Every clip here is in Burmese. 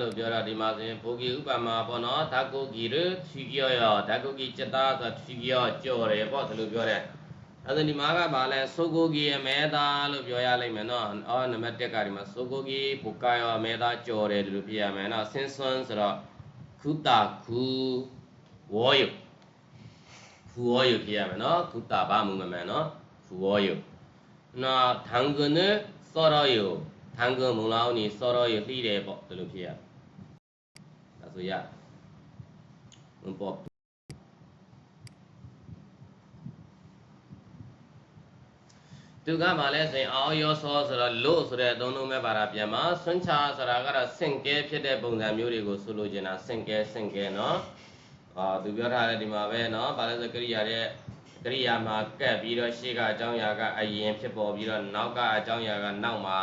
လို့ပြောတာဒီမှာဆိုရင်ဘုဂီဥပမာပေါ့နော်ဓာကုဂီရဖြီကျော်ရဓာကုဂီจิตာဆိုဖြီကျော်ကြော်တယ်ပေါ့ဒါလိုပြောတယ်အဲ့ဒါဒီမှာကဘာလဲသုကုဂီအမေတာလို့ပြောရလိမ့်မယ်နော်အော်နံပါတ်1ကဒီမှာသုကုဂီဘုကာယောအမေတာကြော်တယ်လို့ပြရမယ်နော်ဆင်းဆွန်းဆိုတော့ခုတာခုဝောယုခူဝောယုပြရမယ်နော်ခုတာဘာမှုမမှန်နော်ခူဝောယုနော်ဓံကနစောရယော ဟန်ကမုံလောင်းနေစောတော့ရလှိတယ်ပေါ့ဒီလိုဖြစ်ရဒါဆိုရမပေါ့သူကမှလည်းဆိုရင်အောယောဆောဆိုတော့လို့ဆိုတဲ့အသုံးလုံးပဲပါတာပြန်မှာဆွန့်ချဆိုတာကတော့စင်ကဲဖြစ်တဲ့ပုံစံမျိုးတွေကိုဆိုလိုချင်တာစင်ကဲစင်ကဲเนาะအာသူပြောထားတဲ့ဒီမှာပဲเนาะဗာလဲဆိုကရိယာတဲ့ကရိယာမှာကပ်ပြီးတော့ရှေ့ကအကြောင်းအရာကအရင်ဖြစ်ပေါ်ပြီးတော့နောက်ကအကြောင်းအရာကနောက်မှာ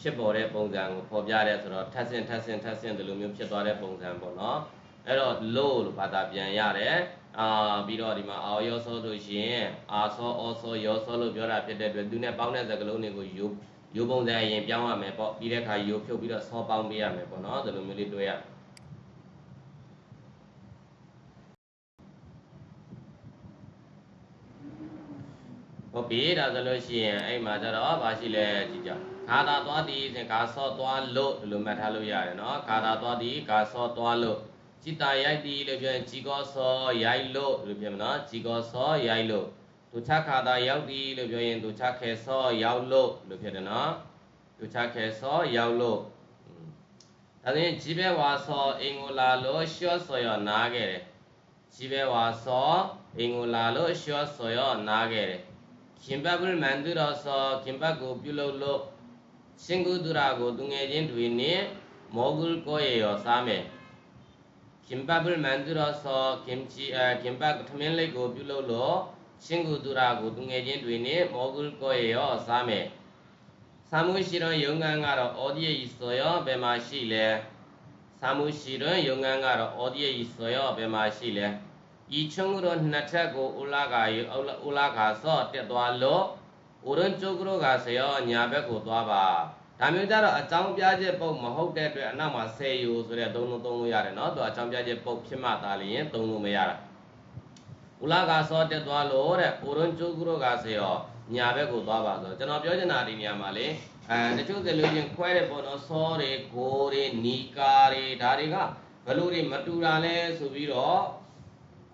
ဖြစ်ပေါ်တဲ့ပုံစံကိုဖော်ပြတဲ့ဆိုတော့ထပ်ဆင့်ထပ်ဆင့်ထပ်ဆင့်ဒီလိုမျိုးဖြစ်သွားတဲ့ပုံစံပေါ့နော်အဲ့တော့ low လို့ဘာသာပြန်ရတယ်အာပြီးတော့ဒီမှာအာရောဆောဆိုရှင်အာဆောအောဆောရောဆောလို့ပြောတာဖြစ်တဲ့အတွက်သူနဲ့ပေါင်းတဲ့စကားလုံးတွေကိုယူယူပုံစံအရင်ပြောင်းရမယ်ပေါ့ပြီးတဲ့အခါယူဖြုတ်ပြီးတော့ဆောပေါင်းပေးရမယ်ပေါ့နော်ဒီလိုမျိုးလေးတွေ့ရတယ် ဟုတ်ပြီဒါဆိုလို့ရှိရင်အဲ့မှာကျတော့ဘာရှိလဲကြည့်ကြခါသာသွားသည်ဆိုရင်ခါစောသွားလို့ဒီလိုမှတ်ထားလို့ရတယ်နော်ခါသာသွားသည်ခါစောသွားလို့จิตตရိုက်သည်လို့ပြောရင်ជីကောစောရိုက်လို့လို့ပြောမှာနော်ជីကောစောရိုက်လို့ဒုချခါသာရောက်သည်လို့ပြောရင်ဒုချခဲစောရောက်လို့လို့ဖြစ်တယ်နော်ဒုချခဲစောရောက်လို့ဒါဆိုရင်ជីဘဲဝါစောအင်္ဂုလာလို့ရှော့စောရနားခဲ့တယ်ជីဘဲဝါစောအင်္ဂုလာလို့ရှော့စောရနားခဲ့တယ် ခင်ပတ်ပရမန်သူတော်စောခင်ပတ်ကိုပြုလုပ်လို့ရှင်ကုသူရကိုသူငယ်ချင်းတွေနဲ့မောဂုလ်ကိုရရောစားမယ်ခင်ပတ်ပရမန်သူတော်စောခင်ချီအခင်ပတ်ထမင်းလိပ်ကိုပြုလုပ်လို့ရှင်ကုသူရကိုသူငယ်ချင်းတွေနဲ့မောဂုလ်ကိုရရောစားမယ်သာမုရှိတော်ယုံငန်းကတော့အောဒီယေဆိုရောဘယ်မှာရှိလဲသာမုရှိတော်ယုံငန်းကတော့အောဒီယေဆိုရောဘယ်မှာရှိလဲ ဤချုံရောနှစ်ထက်ကိုဥလာကာယဥလာကာဆော့တက်သွားလို့ဥရင်ကျုကရောကဆရာညာဘက်ကိုသွားပါဒါမျိုးကြတော့အကြောင်းပြချက်ပုံမဟုတ်တဲ့အတွက်အနောက်မှာဆယ်ယူဆိုတဲ့သုံးလုံးသုံးလို့ရတယ်နော်သူအကြောင်းပြချက်ပုံဖြစ်မှသာလျင်သုံးလို့မရတာဥလာကာဆော့တက်သွားလို့တဲ့ဥရင်ကျုကရောကဆရာညာဘက်ကိုသွားပါဆိုတော့ကျွန်တော်ပြောချင်တာဒီနေရာမှာလေအဲတချို့ကလေးချင်းခွဲတဲ့ပုံတော့ဆောတွေဂိုတွေနီကာတွေဒါတွေကဘလို့တွေမတူတာလဲဆိုပြီးတော့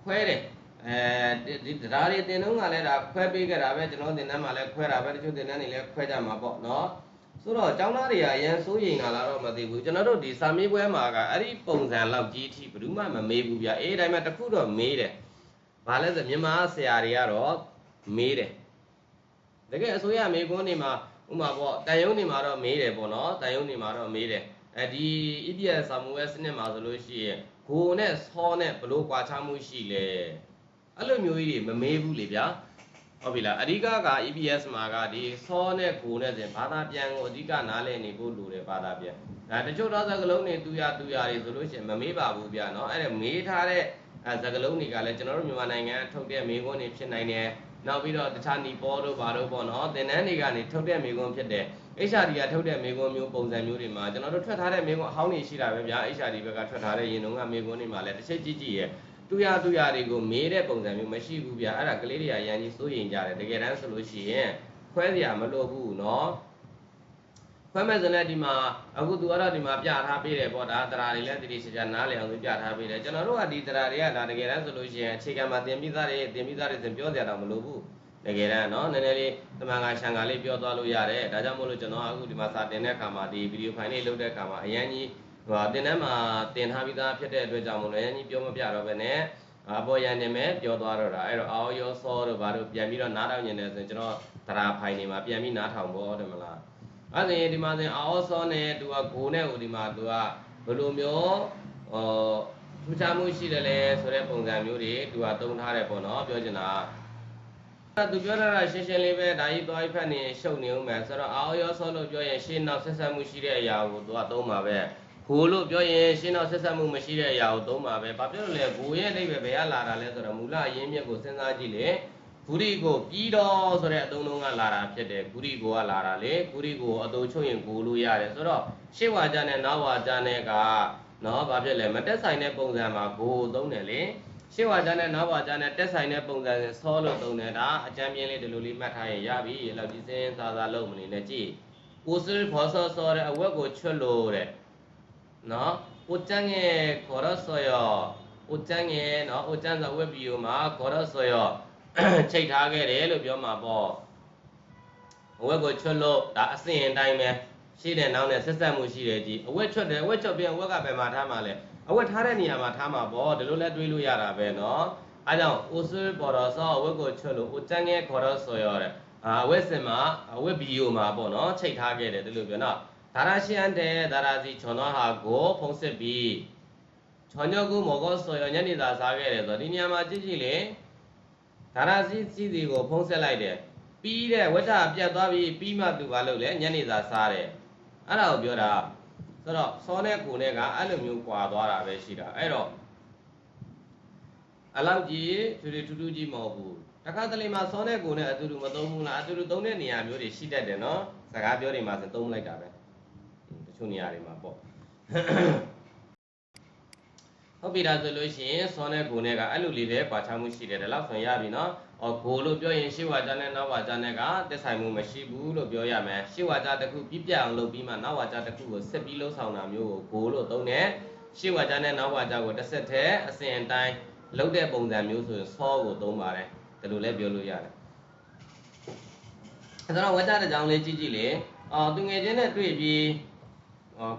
ခွဲတယ်အဲဒီတရားတွေတင်တော့ကလည်းဒါခွဲပေးကြတာပဲကျွန်တော်တင်တဲ့မှာလည်းခွဲတာပဲတချို့တင်တဲ့နေလည်းခွဲကြမှာပေါ့နော်ဆိုတော့ကျောင်းသားတွေကအရင်စိုးရိမ်လာတော့မသိဘူးကျွန်တော်တို့ဒီစာမေးပွဲမှာကအဲ့ဒီပုံစံလောက်ကြီးအထိဘယ်သူမှမမေးဘူးဗျအေးဒါပေမဲ့တခုတော့မေးတယ်ဘာလဲဆိုမြန်မာဆရာတွေကတော့မေးတယ်တကယ်အစိုးရမေးခွန်းတွေမှာဥမာပေါ့တန်ယုံတွေမှာတော့မေးတယ်ပေါ့နော်တန်ယုံတွေမှာတော့မေးတယ်အဲဒီ EPS စာမူဝဲစနစ်မှာဆိုလို့ရှိရင် ဂိုနဲ့ဆောနဲ့ဘလို့ကွာခြားမှုရှိလဲအဲ့လိုမျိုးကြီးတွေမမေးဘူးလေဗျာ ဟုတ်ပြီလားအဓိကက EPS မှာကဒီစောနဲ့ကိုနဲ့ဆိုရင်ဘာသာပြန်ကိုအဓိကနားလည်နေဖို့လိုတယ်ဘာသာပြန်ဒါတချို့တော့စကလုံးတွေတူရတူရတွေဆိုလို့ရှိရင်မမေးပါဘူးဗျာเนาะအဲ့ဒါမေးထားတဲ့အဲစကလုံးတွေကလည်းကျွန်တော်တို့မြန်မာနိုင်ငံထုတ်တဲ့မေးခွန်းတွေဖြစ်နိုင်တယ် နောက်ပြီးတော့တခြားနီပေါ်တို့ဘာတို့ပေါ့နော်သင်တန်းတွေကနေထုတ်တဲ့မေးခွန်းဖြစ်တယ် HRD ကထုတ်တဲ့မေးခွန်းမျိုးပုံစံမျိုးတွေမှာကျွန်တော်တို့ထွက်ထားတဲ့မေးခွန်းအဟောင်းတွေရှိတာပဲဗျာ HRD ဘက်ကထွက်ထားတဲ့ရင်တုန်းကမေးခွန်းတွေမှာလည်းတစ်ချက်ကြည့်ကြည့်ရဲ့ တူရတူရတွေကိုမေးတဲ့ပုံစံမျိုးမရှိဘူးဗျာအဲ့ဒါကလေးတွေကရန်ကြီးစိုးရင်ကြတယ်တကယ်တမ်းဆိုလို့ရှိရင်ခွဲစရာမလိုဘူးเนาะ ခွဲမဲ့စနဲ့ဒီမှာအခုသူကတော့ဒီမှာပြထားပေးတယ်ပေါ့ဒါတရာတွေလည်းတိတိကျကျနားလည်အောင်သူပြထားပေးတယ်ကျွန်တော်တို့ကဒီတရာတွေကဒါတကယ်တမ်းဆိုလို့ရှိရင်အခြေခံမှာသင်ပြီးသားတွေသင်ပြီးသားတွေသင်ပြောစရာတော့မလိုဘူးတကယ်တမ်းနော်နည်းနည်းလေးတမန်ကရှန်ကလေးပြောသွားလို့ရတယ်ဒါကြောင့်မို့လို့ကျွန်တော်အခုဒီမှာစာတင်တဲ့အခါမှာဒီဗီဒီယိုဖိုင်လေးလုပ်တဲ့အခါမှာအရင်ကြီးဟိုတင်တဲ့မှာတင်ထားပြီးသားဖြစ်တဲ့အတွက်ကြောင့်မို့လို့အရင်ကြီးပြောမပြတော့ဘဲနဲ့အပေါ်ရန်နေမယ်ပြောသွားတော့တာအဲ့တော့အာရောစောတို့ဘာတို့ပြန်ပြီးတော့နားထောင်နေတယ်ဆိုရင်ကျွန်တော်တရာဖိုင်နေမှာပြန်ပြီးနားထောင်ဖို့ဟုတ်တယ်မလား အဲ့ဒါရင်ဒီမှာဆိုရင်အော်စောနဲ့သူကဂိုနဲ့ဟိုဒီမှာသူကဘယ်လိုမျိုးဟောထူးခြားမှုရှိတယ်လဲဆိုတဲ့ပုံစံမျိုးတွေသူကတုံးထားတယ်ပေါ့နော်ပြောချင်တာအဲ့သူပြောတာကရှင်းရှင်းလေးပဲဒါကြီးသွားဖက်နေရှုပ်နေဦးမယ်ဆိုတော့အော်ရောစောလို့ပြောရင်ရှင်းနောက်ဆက်ဆက်မှုရှိတဲ့အရာကိုသူကသုံးပါပဲဂိုလို့ပြောရင်ရှင်းနောက်ဆက်ဆက်မှုမရှိတဲ့အရာကိုသုံးပါပဲဘာဖြစ်လို့လဲဂိုရဲ့အိဗယ်ဘယ်ကလာတာလဲဆိုတော့မူလအရင်းမြစ်ကိုစဉ်းစားကြည့်လေ ဂဂုရိကိုပြီးတော့ဆိုတဲ့အသုံးလုံးကလာတာဖြစ်တယ်ဂုရိကိုကလာတာလေဂုရိကိုအတူချုပ်ရင်ကိုလို့ရတယ်ဆိုတော့ရှေ့ဝါကြနဲ့နောက်ဝါကြနဲ့ကနော်ဘာဖြစ်လဲမတက်ဆိုင်တဲ့ပုံစံမှာကိုသုံးတယ်လေရှေ့ဝါကြနဲ့နောက်ဝါကြနဲ့တက်ဆိုင်တဲ့ပုံစံဆောလို့သုံးတယ်ဒါအကြမ်းပြင်းလေးဒီလိုလေးမှတ်ထားရင်ရပြီလောက်ကြီးစင်းစားစားလုံးမနေနဲ့ကြည့်ကိုစရဘောဆောဆောတဲ့အဝက်ကိုချွတ်လို့တဲ့နော်ကိုကျန်းရဲ့ခေါ်တော့ဆောရောကိုကျန်းရဲ့နော်ကိုကျန်းဆိုဝက်ဘီယိုမှာခေါ်တော့ဆောရော ချိတ်ထားခဲ့တယ်လို့ပြောမှာပေါ့အဝက်ကိုချွတ်လို့ဒါအစင်အတိုင်းပဲရှိတဲ့နောက်နဲ့ဆက်ဆက်မှုရှိတယ်ကြီးအဝက်ချွတ်တယ်အဝက်ချွတ်ပြန်အဝက်ကဘယ်မှာထားမှာလဲအဝက်ထားတဲ့နေရာမှာထားမှာပေါ့ဒီလိုလဲတွေးလို့ရတာပဲเนาะအဲကြောင့်အိုဆွေပေါ်တော့ဆောအဝက်ကိုချွတ်လို့အိုတန်းငယ်ခေါ်တော့ဆိုရတဲ့အာအဝက်စင်မှာအဝက်ဗီယိုမှာပေါ့เนาะချိတ်ထားခဲ့တယ်ဒီလိုပြောနော်ဒါရရှိန်တဲ့ဒါရစီချွန်တော့ဟာကိုဖုံးစစ်ပြီးချွန်ညောကူမောကောဆိုရညနေသာစားခဲ့တယ်ဆိုတော့ဒီနေရာမှာကြည့်ကြည့်လေ ဒါရစီစီစီကိုဖုံးဆက်လိုက်တယ်ပြီးတဲ့ဝဋ္ဌပြတ်သွားပြီးပြီးမှသူဘာလုပ်လဲညနေစာစားတယ်အဲ့ဒါကိုပြောတာဆိုတော့စောနဲ့ကိုနဲ့ကအဲ့လိုမျိုးကွာသွားတာပဲရှိတာအဲ့တော့အလောက်ကြီးထူထူထူးထူးကြီးမဟုတ်ဘူးတခါတလေမှာစောနဲ့ကိုနဲ့အတူတူမသုံးဘူးလားအတူတူသုံးတဲ့နေရာမျိုးတွေရှိတတ်တယ်နော်စကားပြောနေမှာဆိုသုံးလိုက်တာပဲတချို့နေရာတွေမှာပေါ့ ဟုတ်ပြီဒါဆိုလို့ရှိရင်စောနဲ့ကိုနဲ့ကအဲ့လိုလေးပဲကွာခြားမှုရှိတယ်ဒါလောက်ဆိုရပြီနော်အော်ကိုလို့ပြောရင်ရှေ့ဝါကြနဲ့နောက်ဝါကြနဲ့ကတက်ဆိုင်မှုမရှိဘူးလို့ပြောရမယ်ရှေ့ဝါကြတစ်ခုပြပြအောင်လုပ်ပြီးမှနောက်ဝါကြတစ်ခုကိုဆက်ပြီးလှုပ်ဆောင်တာမျိုးကိုကိုလို့သုံးတယ်ရှေ့ဝါကြနဲ့နောက်ဝါကြကိုတစ်ဆက်တည်းအစဉ်အတိုင်းလုပ်တဲ့ပုံစံမျိုးဆိုရင်စောကိုသုံးပါတယ်ဒါလိုလည်းပြောလို့ရတယ်အဲ့တော့ဝါကြတစ်ကြောင်လေးကြည့်ကြည့်လေအော်သူငယ်ချင်းနဲ့တွေ့ပြီးအော်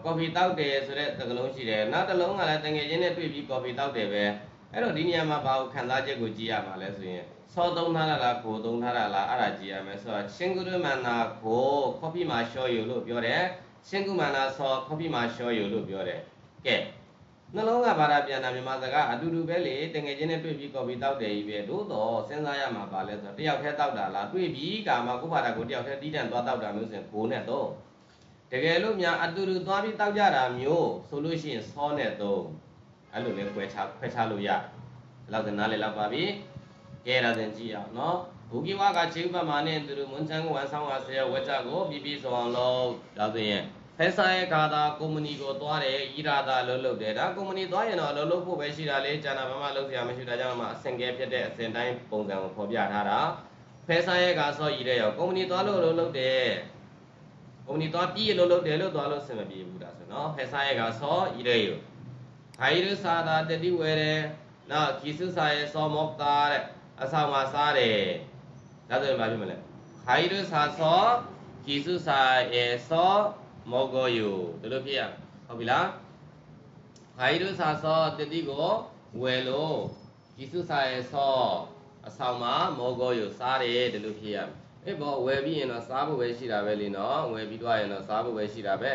ကော်ဖီတောက်တယ်ဆိုတဲ့သကလုံးရှိတယ်နောက်တစ်လုံးကလည်းတငယ်ချင်းနဲ့တွေ့ပြီးကော်ဖီတောက်တယ်ပဲအဲ့တော့ဒီနေရာမှာဘာကိုခံစားချက်ကိုကြည့်ရမှာလဲဆိုရင်စောသုံးထားတာလားကိုသုံးထားတာလားအဲ့ဒါကြည့်ရမယ်ဆိုတော့ရှင်ကုရမန္နာကိုကော်ဖီမှာရှော့ယူလို့ပြောတယ်ရှင်ကုမန္နာစောကော်ဖီမှာရှော့ယူလို့ပြောတယ်ကဲနှလုံးကဘာသာပြန်တာမြန်မာစကားအတူတူပဲလေတငယ်ချင်းနဲ့တွေ့ပြီးကော်ဖီတောက်တယ်ကြီးပဲသို့တော့စဉ်းစားရမှာပါလဲဆိုတော့တယောက်တည်းတောက်တာလားတွေ့ပြီးကာမကုဘာသာကိုတယောက်တည်းတီးတန့်သွားတောက်တာမျိုးဆိုရင်ကိုနဲ့တော့ တကယ်လို့များအတူတူသွားပြီးတောက်ကြတာမျိုးဆိုလို့ရှိရင်စောနဲ့တော့အဲ့လိုလေးခွဲခြားခွဲခြားလို့ရတယ်လောက်စနားလေးလောက်ပါပြီကဲရတဲ့ကြည့်အောင်နော်ဘူကိဝါကခြေဥပမာနဲ့သူတို့မွန်ချန်ကိုဝန်ဆောင်ပါဆရာဝက်ကြကိုပြပြဆောင်အောင်လုပ်ဒါဆိုရင်ဖဲဆိုင်ရဲ့ခါသာကုမ္ပဏီကိုသွားတယ်ဤရာသာလှုပ်လှုပ်တယ်ဒါကုမ္ပဏီသွားရင်တော့လှုပ်လှုပ်ဖို့ပဲရှိတာလေကျန်တာဘာမှလှုပ်ရမရှိတာကြောင့်မှအစင်ကဲဖြစ်တဲ့အစင်တိုင်းပုံစံကိုဖော်ပြထားတာဖဲဆိုင်ရဲ့ကဆော့ရည်တဲ့ရောကုမ္ပဏီသွားလို့လှုပ်လှုပ်တယ် ကုမ္ပဏီသွားပြီးလှုပ်လှုပ်တယ်လို့သွားလို့ဆင်မပြေဘူးဒါဆိုနော်ဖဲဆိုင်ရဲ့ကဆော့ရည်တဲ့ရောဟိုင်ရစာသာတတိဝဲတယ်နောက်ခီစုစာရဲ့စောမောက်တာတဲ့အဆောင်မှာစားတယ်ဒါဆိုရင်ဘာဖြစ်မလဲဟိုင်ရစာဆောခီစုစာရဲ့စောမောကောယိုဒီလိုဖြစ်ရဟုတ်ပြီလားဟိုင်ရစာဆောတတိကိုဝယ်လို့ခီစုစာရဲ့စောအဆောင်မှာမောကောယိုစားတယ်ဒီလိုဖြစ်ရ အေးဘောဝယ်ပြီးရင်တော့စားဖို့ပဲရှိတာပဲလीနော်ဝယ်ပြီးတော့ရင်တော့စားဖို့ပဲရှိတာပဲ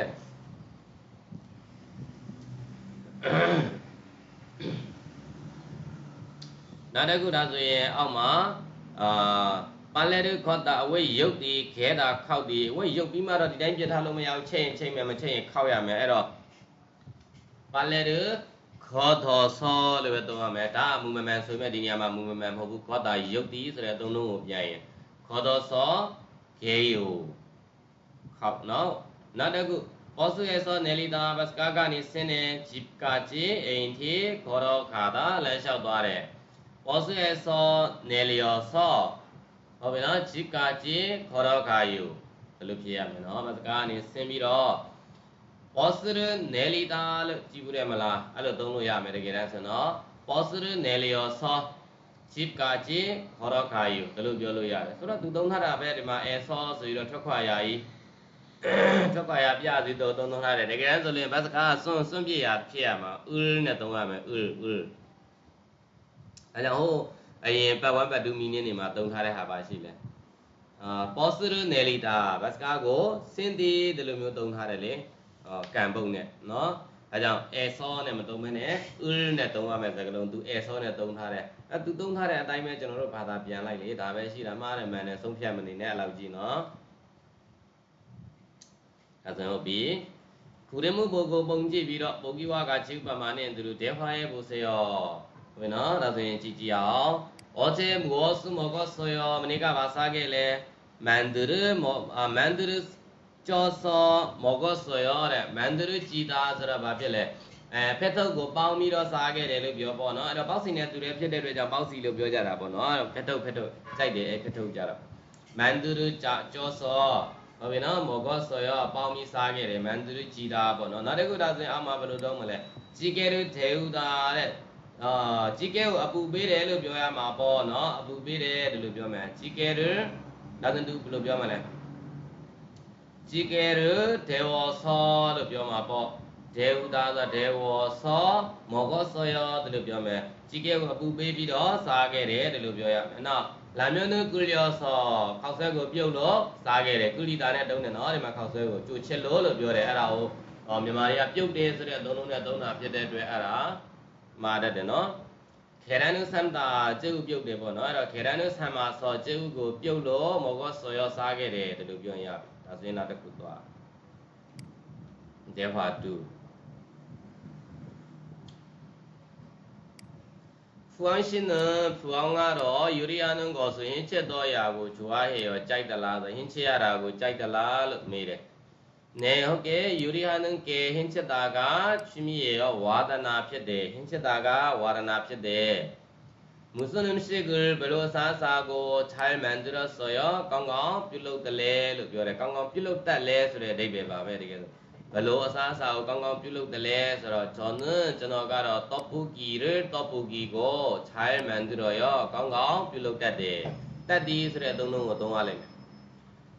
နောက်တစ်ခုဒါဆိုရင်အောက်မှာအာပလဲရခောတာအဝိယုတ်ဒီခဲတာခောက်ဒီအဝိယုတ်ပြီးမှတော့ဒီတိုင်းပြထားလို့မရဘူးချိန်ချိန်မယ်မချိန်ရင်ခောက်ရမယ်အဲ့တော့ပလဲရခောတော်ဆောလို့ပဲသုံးရမယ်ဒါအမူမမှန်ဆိုပေမဲ့ဒီနေရာမှာမူမမှန်မဟုတ်ဘူးခောတာယုတ်ဒီဆိုတဲ့အသုံးလုံးကိုပြန်ရင် ခောတော်ဆောခဲယိုခောက်နော်နောက်တစ်ခုဩစုရဲ့စောနယ်လီတာဘတ်ကာကနေဆင်းနေဂျီကာချီအိမ်တီခေါ်တော့ခါတာလမ်းလျှောက်သွားတယ်ဩစုရဲ့စောနယ်လီယောဆောဟုတ်ပြီနော်ဂျီကာချီခေါ်တော့ခါယူဘယ်လိုဖြစ်ရမလဲနော်ဘတ်ကာကနေဆင်းပြီးတော့ဩစုရနယ်လီတာလို့ကြည့်ဘူးတယ်မလားအဲ့လိုသုံးလို့ရမယ်တကယ်တမ်းဆိုတော့ဩစုရနယ်လီယောဆော ဂျစ်ကာချီခေါ်တော့ခါယူဘယ်လိုပြောလို့ရတယ်ဆိုတော့သူသုံးထားတာပဲဒီမှာအဲဆောဆိုပြီးတော့ထွက်ခွာရာကြီးထွက်ခွာရပြစီတော့သုံးသုံးထားတယ်တကယ်တမ်းဆိုရင်ဘတ်စကားစွန့်စွန့်ပြရဖြစ်ရမှာဥနဲ့သုံးရမယ်ဥဥအဲကြောင့်ဟိုအရင်ပတ်ဝန်းပတ်တူမီနင်းနေမှာသုံးထားတဲ့ဟာပါရှိလဲအာ positive nelita ဘတ်စကားကိုစင်တီဒီလိုမျိုးသုံးထားတယ်လေဟောကံပုံနဲ့เนาะ အဲကြောင့်အဲဆောနဲ့မသုံးဘဲနဲ့ဥရနဲ့သုံးရမယ့်စကားလုံးသူအဲဆောနဲ့သုံးထားတဲ့အဲသူသုံးထားတဲ့အတိုင်းပဲကျွန်တော်တို့ဘာသာပြန်လိုက်လေဒါပဲရှိတာမှားတယ်မှန်တယ်ဆုံးဖြတ်မနေနဲ့အဲ့လောက်ကြည့်နော်အဲဆိုတော့ဘီခုရမှုပုဂ္ဂိုလ်ပုံကြည့်ပြီးတော့ပုဂ္ဂိဝါကချိဥပမာနဲ့သူတို့ဒေဖာရဲ့ဘုဆေယောဝင်နော်ဒါဆိုရင်ကြည့်ကြည့်အောင်ဩတေမောစုမောကဆောယောမနေ့ကဘာစားခဲ့လဲမန္တရမောမန္တရစ ကျော်စောမော်ဂော့ဆွေရောတဲ့မန္တရကြည်တာဆိုတော့ဘာဖြစ်လဲအဲဖက်ထုပ်ကိုပေါင်းပြီးတော့စားခဲ့တယ်လို့ပြောပေါ့နော်အဲ့တော့ပေါက်စီနဲ့သူတွေဖြစ်တဲ့အတွက်ကြောင့်ပေါက်စီလို့ပြောကြတာပေါ့နော်အဲ့တော့ဖက်ထုပ်ဖက်ထုပ်ကြိုက်တယ်အဲ့ဖက်ထုပ်ကြတော့မန္တရကျော်စောဟုတ်ပြီနော်မော်ဂော့ဆွေရောပေါင်းပြီးစားခဲ့တယ်မန္တရကြည်တာပေါ့နော်နောက်တစ်ခုဒါဆိုရင်အောက်မှာဘယ်လိုတော့မလဲជីကဲရုဒေဥတာတဲ့အာជីကဲကိုအပူပေးတယ်လို့ပြောရမှာပေါ့နော်အပူပေးတယ်လို့ပြောမယ်ជីကဲရုဒါဆိုသူဘယ်လိုပြောမလဲ ကြီးကဲရဒေဝဆောလို့ပြောမှာပေါ့ဒေဝတာဆိုဒေဝဆောမောကောဆောရဒီလိုပြောမယ်ကြီးကဲကိုအပူပေးပြီးတော့စားခဲ့တယ်ဒီလိုပြောရမယ်နော်လာမျိုးနုကုလျောဆောခောက်ဆွဲကိုပြုတ်လို့စားခဲ့တယ်ကုလိတာနဲ့တုံးတယ်နော်ဒီမှာခောက်ဆွဲကိုကြိုချစ်လို့လို့ပြောတယ်အဲ့ဒါကိုဟောမြန်မာတွေကပြုတ်တယ်ဆိုတဲ့အသုံးလုံးနဲ့သုံးတာဖြစ်တဲ့အတွက်အဲ့ဒါမာတတ်တယ်နော် ခေရန်နုဆမ်တာကျေဥပြုတ်တယ်ပေါ့နော်အဲ့တော့ခေရန်နုဆမ်မှာဆောကျေဥကိုပြုတ်လို့မောကောဆောရောစားခဲ့တယ်ဒီလိုပြောရင်ရပြီဒါဆိုရင်နောက်တစ်ခုသွားဒေဝါတူဖူအောင်ရှင်နဖူအောင်ကတော့ယူရီယာနုကိုဆိုရင်ချက်တော့ရာကိုဂျွားဟေရောကြိုက်တလားဆိုဟင်းချက်ရတာကိုကြိုက်တလားလို့မေးတယ်။ နေဟုတ်ကဲ့ယူရီယာနုကေဟင်းချက်တာကချီမီရောဝါဒနာဖြစ်တယ်ဟင်းချက်တာကဝါဒနာဖြစ်တယ်။မုစလင်ရှိကဘယ်လိုစားစားကိုချိုင်းမန်ဒရဆိုရောကောင်းကောင်းပြုလုပ်တယ်လေလို့ပြောတယ်ကောင်းကောင်းပြုလုပ်တတ်လဲဆိုတဲ့အဓိပ္ပာယ်ပါပဲတကယ်ဆိုဘလို့အစားအစာကိုကောင်းကောင်းပြုလုပ်တယ်လဲဆိုတော့ကျွန်တော်ကျွန်တော်ကတော့ top buki ရ top buki ကိုခြိုင်းမှန်သူတော့ရောကောင်းကောင်းပြုလုပ်တတ်တယ်တက်ဒီဆိုတဲ့အသုံးလုံးကိုသုံးရလိမ့်မယ်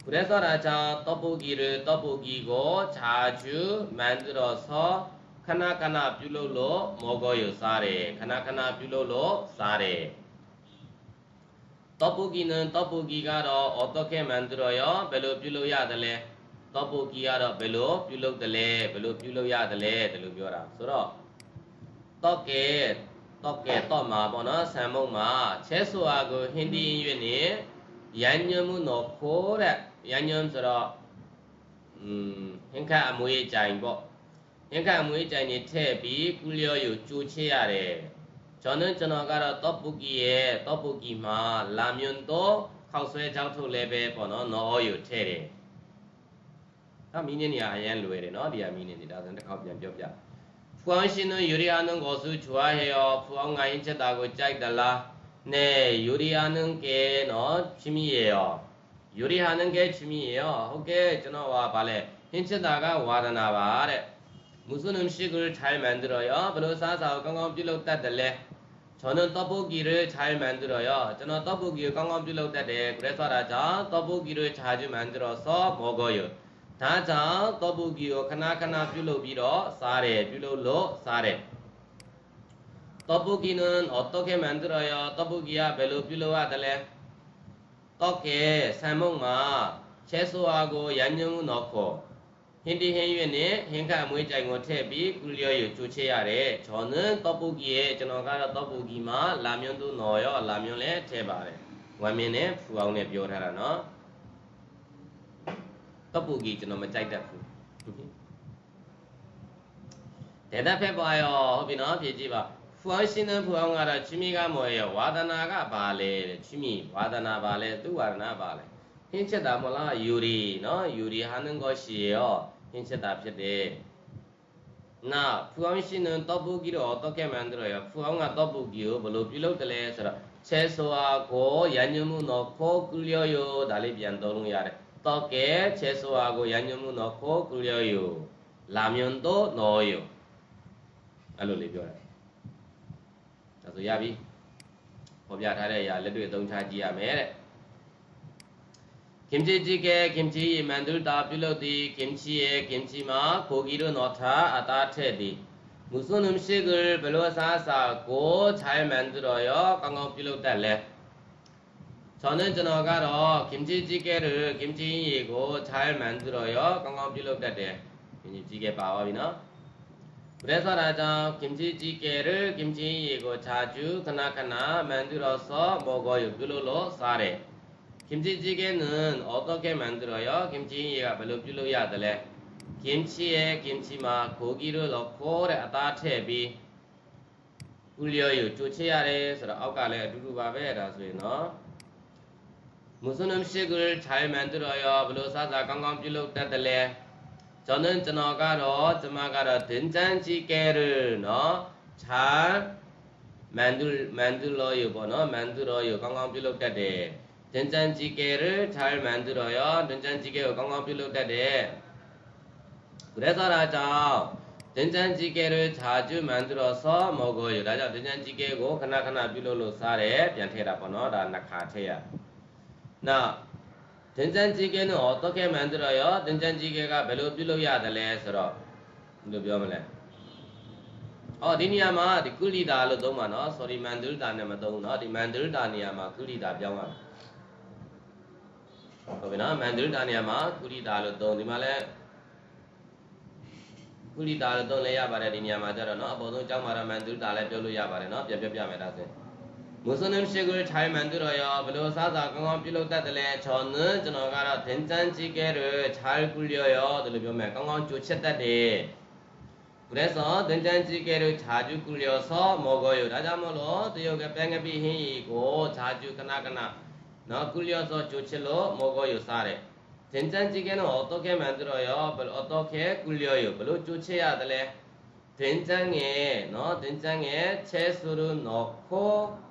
ခုရဲစောတာကြောင့် top buki ရ top buki ကိုခြာချူမှန်သူတော့ဆောခဏခဏပြုလုပ်လို့မောကောရစားတယ်ခဏခဏပြုလုပ်လို့စားတယ် top buki နဲ့ top buki ကတော့ auto ကမှန်သူတော့ရောဘယ်လိုပြုလုပ်ရတယ်လဲတော့ပုတ်ကြီးကတော့ဘယ်လိုပြုလုပ်တယ်လဲဘယ်လိုပြုလုပ်ရတယ်လဲဒီလိုပြောတာဆိုတော့တော့ကဲတော့ကဲတော့မှာ ပေါ့နော်ဆံမုံမှာချဲဆိုအားကိုဟင်းဒီရွေ့နေရန်ညမှုနော်ခိုးတဲ့ရန်ညမ်ဆိုတော့อืมဟင်္ခအမွေးကြိုင်ပေါ့ဟင်္ခအမွေးကြိုင်နေထည့်ပြီးကုလျောယူကြိုချရတယ်ကျွန်တော်ကျွန်တော်ကတော့တော့ပုတ်ကြီးရဲ့တော့ပုတ်ကြီးမှာလာမြွန်တော့ခောက်ဆွဲကြောက်ထုတ်လဲပဲပေါ့နော်နော်ယူထည့်တယ်နော်မီးနင်းနေရအရန်လွယ်တယ်နော်ဒီကမီးနင်းနေဒါဆိုတစ်ခေါက်ပြန်ပြောပြဖူအောင်ရှင်တို့ယူရီယာနုကိုစုချွားဟေယောဖူအောင်ငိုင်းချက်တာကိုကြိုက်တလား နဲယူရီယာနုကဲနော်ချီမီရေယောယူရီယာနုကဲချီမီရေယောဟုတ်ကဲ့ကျွန်တော်ဟာဗာလဲဟင်းချက်တာကဝါဒနာပါတဲ့မုစလင်ရှိကထိုင်မန်တို့ရောဘလို့စားစာကိုကောင်းကောင်းပြုလုပ်တတ်တယ်လဲကျွန်တော်တော့ပုတ်ကြီးရခြိုင်းမှန်တို့ရောကျွန်တော်တော့ပုတ်ကြီးကိုကောင်းကောင်းပြုလုပ်တတ်တယ်ကရဲဆိုတာကြောင့်တော့ပုတ်ကြီးရခြားချမှန်တို့ ဆောမောကောယောဒါကြောင့်သောပုဂ္ဂိကိုခဏခဏပြုလုပ်ပြီးတော့စားတယ်ပြုလုပ်လို့စားတယ်သောပုဂ္ဂိန어떻게만들어요သောပုဂ္ဂိကဘယ်လိုပြုလုပ်ရတယ်လဲတော့ကဲဆံမုံမှာချဲဆိုအားကိုရန်ညုံနော်ခေါ်ဟင်းတီဟင်းရွနဲ့ဟင်းခအမွေးကြိုင်ကိုထည့်ပြီးကုလျောရကျိုးချရတယ်ဂျော်နန်တော့ပုဂ္ဂိရဲ့ကျွန်တော်ကတော့တော့ပုဂ္ဂိမှာလာမြွန်းသူနော်ရောလာမြွန်းလဲထည့်ပါတယ်ဝမ်မင်းနဲ့ဖူအောင်နဲ့ပြောထားတာနော်တော့ပူကြီးကျွန်တော်မကြိုက်တတ်ဘူးဒေတာဖက်ပါရောဟုတ်ပြီနော်ဖြည့်ကြည့်ပါ ဖူအောင်ရှင်းတဲ့ဖူအောင်ကတော့ချီမီကမော်ရဲ့ဝါဒနာကဘာလဲတဲ့ချီမီဝါဒနာဘာလဲသူဝါဒနာဘာလဲဟင်းချက်တာမလားယူရီနော်ယူရီဟာနန်ကိုရှီရောဟင်းချက်တာဖြစ်တယ်နာဖူအောင်ရှင်းတဲ့တော့ပူကြီးတော့တော့ကဲမန်တို့ရောဖူအောင်ကတော့ပူကြီးကိုဘယ်လိုပြုလုပ်တယ်လဲဆိုတော့ချဲဆိုအားကိုရညမှုတော့ခိုးကူလျော်ရောဒါလေးပြန်သုံးလို့ရတယ်တော့ကဲချဲဆိုအားကိုရည ဒါဆိုရပြီပေါ်ပြထားတဲ့အရာလက်တွေ့အသုံးချကြည့်ရမယ်တဲ့김치찌개 김치 만들다ပြုလုပ်သည်김치에 김치မှာ고기를 넣다အသားထည့်သည်무슨음식을ဘယ်လိုအစားအစာကို잘 만들어요ကောင်းကောင်းပြုလုပ်တတ်လဲ 저는 저너가로 김치찌개를 김치이고 잘 만들어요. 깡깡 빌럭다대 김치찌개 빠와비나. 그래서 라장 김치찌개를 김치이고 자주 그나그나 만들어서 먹어 요. 뷰로로 사 래. 김치찌개는 어떻게 만들어 요? 김치이가 별로 뷰로야 되 래. 김치에 김치마 고기를 넣고 따태비 굴려 요. 조치야 래. 그래서 아까래 두루바베 라서 요. 무슨 음식을 잘 만들어 요? 블로사자 강강 뷰로 따들 래. 저는 전어가로 전마가로 된장찌개를 너잘 만들 만들어요 번호 만들어요 건강빌로 때대 된장찌개를 잘 만들어요 된장찌개 건강빌로 때대 그래서 라자 된장찌개를 자주 만들어서 먹어요 라자 된장찌개고 그나그나 빌로로 살에 변태라 번호 라나카테야 나 သင်္ချန်ကြီးကဲနော်တော့ကဲမန်တော်ရောသင်္ချန်ကြီးကဲကဘယ်လိုပြုလုပ်ရသလဲဆိုတော့ဘယ်လိုပြောမလဲအော်ဒီနေရာမှာဒီကုလိတာလို့သုံးပါနော် sorry မန္တရတာနဲ့မသုံးနော်ဒီမန္တရတာနေရာမှာကုလိတာပြောင်းရမယ်ဟုတ်ပြီနော်မန္တရတာနေရာမှာကုလိတာလို့သုံးဒီမှာလဲကုလိတာလို့သုံးလဲရပါတယ်ဒီနေရာမှာကြတော့နော်အပေါ်ဆုံးကျောင်းမှာတော့မန္တရတာလည်းပြောလို့ရပါတယ်နော်ပြပြပြမယ်ဒါဆိုရင် 무슨 음식을 잘 만들어요? 블루사자 강원 빌로다들레 저는 저가라 된장찌개를 잘 굴려요. 들으면 강원 주치다데 그래서 된장찌개를 자주 굴려서 먹어요. 라자모로 드요가 뺑에비히고 자주 그나그나 너 굴려서 주치로 먹어요. 사래. 된장찌개는 어떻게 만들어요? 어떻게 굴려요? 블루 주치야 들레 된장에 너 된장에 채소를 넣고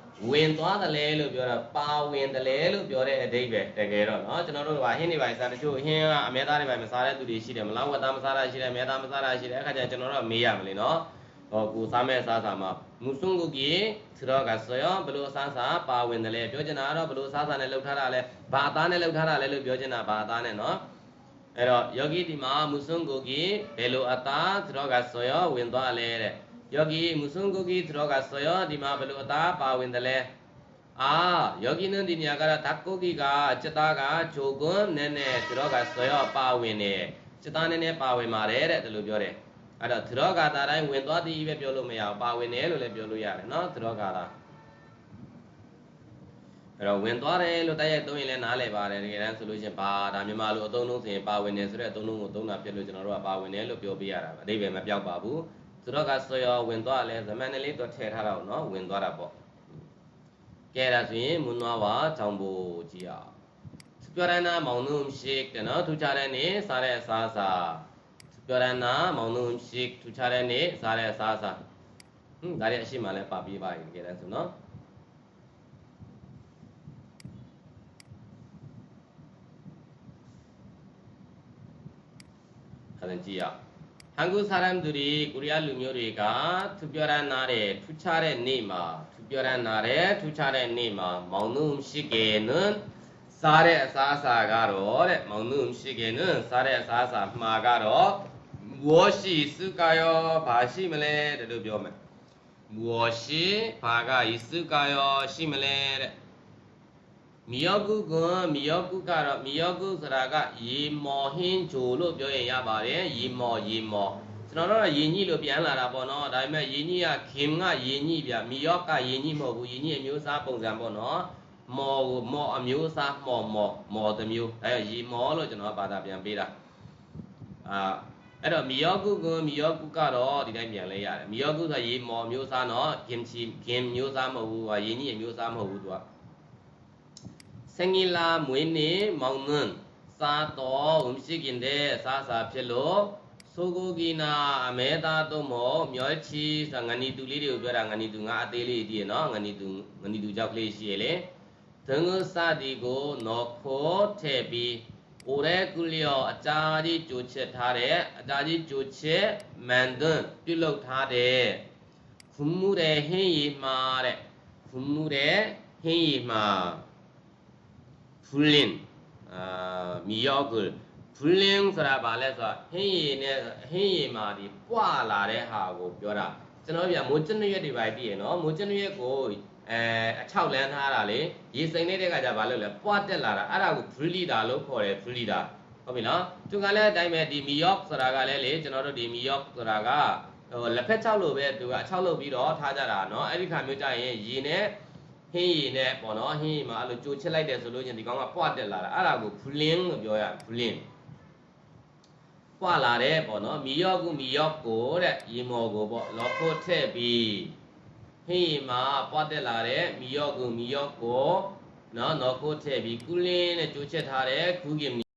ဝင်သွားတယ်လေလို့ပြောတာပါဝင်တယ်လေလို့ပြောတဲ့အဓိပ္ပာယ်တကယ်တော့เนาะကျွန်တော်တို့ကဟင်းနေပါစားတချို့ဟင်းကအမဲသားတွေပါမစားတဲ့သူတွေရှိတယ်မလားဝတ်သားမစားတာရှိတယ်မဲသားမစားတာရှိတယ်အခါကျကျွန်တော်တို့မေးရမလဲเนาะဟောကိုစားမဲ့စားစားမှာမုစွန်ကိုကြီးသရောကဆိုရောဘလို့စားစားပါဝင်တယ်လေပြောချင်တာကတော့ဘလို့စားစားနဲ့လှုပ်ထားတာလဲဘာအသားနဲ့လှုပ်ထားတာလဲလို့ပြောချင်တာဘာအသားနဲ့เนาะအဲ့တော့ယောဂီဒီမှာမုစွန်ကိုကြီးဘယ်လိုအသားသရောကဆိုရောဝင်သွားလဲတဲ့ ယောဂီမုစွန်ကိုကြီးသရောကဆိုရောဒီမှာဘယ်လိုအသားပါဝင်တယ်လဲအာယောဂီနန္ဒီညာကဓာတ်ကိုကြီးကစက်သားကဂျိုကွန်းနဲ့နဲ့သရောကဆိုရောပါဝင်တယ်စက်သားနဲ့နဲ့ပါဝင်ပါတယ်တဲ့ဒီလိုပြောတယ်အဲ့တော့သရောဂါတာတိုင်းဝင်သွားသည်ပဲပြောလို့မရဘူးပါဝင်တယ်လို့လည်းပြောလို့ရတယ်နော်သရောဂါတာအဲ့တော့ဝင်သွားတယ်လို့တိုက်ရိုက်သုံးရင်လည်းနားလည်ပါတယ်တကယ်တမ်းဆိုလို့ချင်းဘာဒါမြန်မာလိုအသုံးလုံးဆိုရင်ပါဝင်တယ်ဆိုတဲ့အသုံးလုံးကိုသုံးတာဖြစ်လို့ကျွန်တော်တို့ကပါဝင်တယ်လို့ပြောပြရတာအတိပ္ပယ်မပြောက်ပါဘူး သူတို့ကဆိုရောဝင်သွားလဲသမန်လေးတော့ထည့်ထားတာပေါ့နော်ဝင်သွားတာပေါ့ကဲဒါဆိုရင်မွန်းသွားပါကြောင်ပိုကြည့်အောင်စပြောရနာမောင်နှုံရှိတယ်နော်ထူချတဲ့နေ့စားတဲ့အစားအစာစပြောရနာမောင်နှုံရှိထူချတဲ့နေ့စားတဲ့အစားအစာဟွန်းဒါလည်းအရှိမှလည်းပါပြီးပါရင်ကဲဒါဆိုနော်အဲ့ဒါကြည့်ရအောင် 한국 사람들이 코리아 루요리가 특별한 날에 투차례 니마 특별한 날에 투차례 니마 먹는 음식에는 쌀에 싸사가로 네, 먹는 음식에는 쌀에 싸사 마가로 무엇이 있을까요? 바시멜레르 벼메 무엇이 바가 있을까요? 시멜레 မြေယောကုကွန်မြေယောကုကတော့မြေယောကုဆိုတာကရေမော်ဟင်းဂျိုလို့ပြောရင်ရပါတယ်ရေမော်ရေမော်ကျွန်တော်တို့ကရေညှိလို့ပြန်လာတာပေါ့နော်ဒါပေမဲ့ရေညှိကခင်ကရေညှိပြမြေယောကရေညှိမဟုတ်ဘူးရေညှိအမျိုးအစားပုံစံပေါ့နော်မော်ကိုမော်အမျိုးအစားမော်မော်မော်တစ်မျိုးအဲရေမော်လို့ကျွန်တော်ဘာသာပြန်ပေးတာအာအဲ့တော့မြေယောကုကွန်မြေယောကုကတော့ဒီတိုင်းပြန်လဲရတယ်မြေယောကုဆိုရေမော်မျိုးစားနော်ခင်ချီခင်မျိုးစားမဟုတ်ဘူးရေညှိအမျိုးစားမဟုတ်ဘူးသူက 생일라 모이니 먹는 싸도 음식인데 싸싸 필로 소고기나 아메다도 뭐 멸치 상가니 둘리리 우벼라 가니 둥아 아들리 디에너 가니 둥 가니 두자클리 시엘레 등의 싸디고 넣고 태비 오래 굴려 아자리 조체 타래 아자리 조체 만든 띨럭 타래 국물에 해이 마래 국물에 해이 마 fulling အာမြေရောက်ကို fulling ဆိုတာဘာလဲဆိုတော့ဟင်းရည်နဲ့ဟင်းရည်မှာဒီပွာလာတဲ့ဟာကိုပြောတာကျွန်တော်ပြန်မိုးကျွန်ရွက်တွေပါတည်ရနော်မိုးကျွန်ရွက်ကိုအဲအချောက်လန်းထားတာလေရေစိမ့်နေတဲ့ကကြဘာလို့လဲပွာတက်လာတာအဲ့ဒါကို freeleader လို့ခေါ်တယ် freeleader ဟုတ်ပြီနော်သူကလည်းအတိုင်းပဲဒီ Miok ဆိုတာကလည်းလေကျွန်တော်တို့ဒီ Miok ဆိုတာကဟိုလက်ဖက်ချောက်လို့ပဲသူကအချောက်လုပ်ပြီးတော့ထားကြတာနော်အဲ့ဒီခါမျိုးကြရင်ရေနဲ့ ဟင်းရည်နဲ့ပေါ့နော်ဟင်းရည်မှာအဲ့လိုကြိုချစ်လိုက်တယ်ဆိုလို့ချင်းဒီကောင်ကပွားတက်လာတာအဲ့ဒါကို bling လို့ပြောရ bling ပွားလာတဲ့ပေါ့နော်မီယော့ကူမီယော့ကိုတဲ့ရေမော်ကိုပေါ့လော်ဖို့ထည့်ပြီးဟင်းရည်မှာပွားတက်လာတဲ့မီယော့ကူမီယော့ကိုနော်နော်ကိုထည့်ပြီးကူးလင်းနဲ့ကြိုချစ်ထားတဲ့ကူးကင်